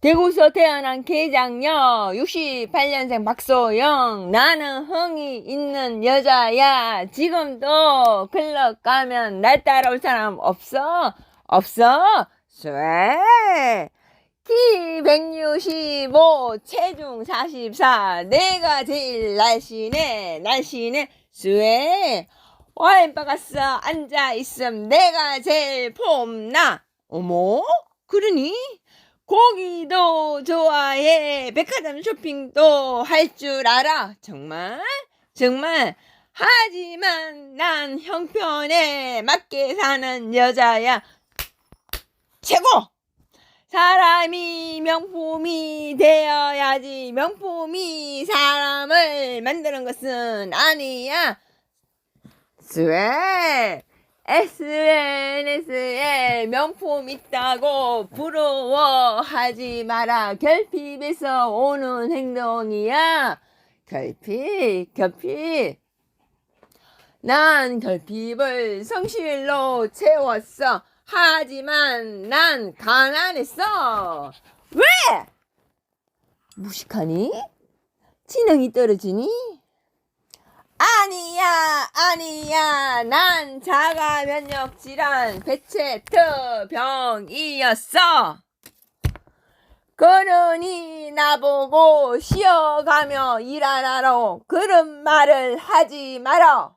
대구서 태어난 개장녀 68년생 박소영 나는 흥이 있는 여자야 지금도 클럽 가면 날 따라올 사람 없어 없어 쇠 키 165, 체중 44. 내가 제일 날씬해, 날씬해, 쇠. 와인 박았어, 앉아있음. 내가 제일 폼나. 어머? 그러니? 고기도 좋아해. 백화점 쇼핑도 할 줄 알아. 정말? 정말? 하지만 난 형편에 맞게 사는 여자야. 최고! 사람이 명품이 되어야지 명품이 사람을 만드는 것은 아니야. 스웨 SNS에 명품 있다고 부러워하지 마라. 결핍에서 오는 행동이야. 결핍, 결핍. 난 결핍을 성실로 채웠어. 하지만 난 가난했어. 왜? 무식하니? 지능이 떨어지니? 아니야. 난 자가 면역 질환 베체트 병이었어. 그러니 나보고 쉬어가며 일하라고 그런 말을 하지 말어.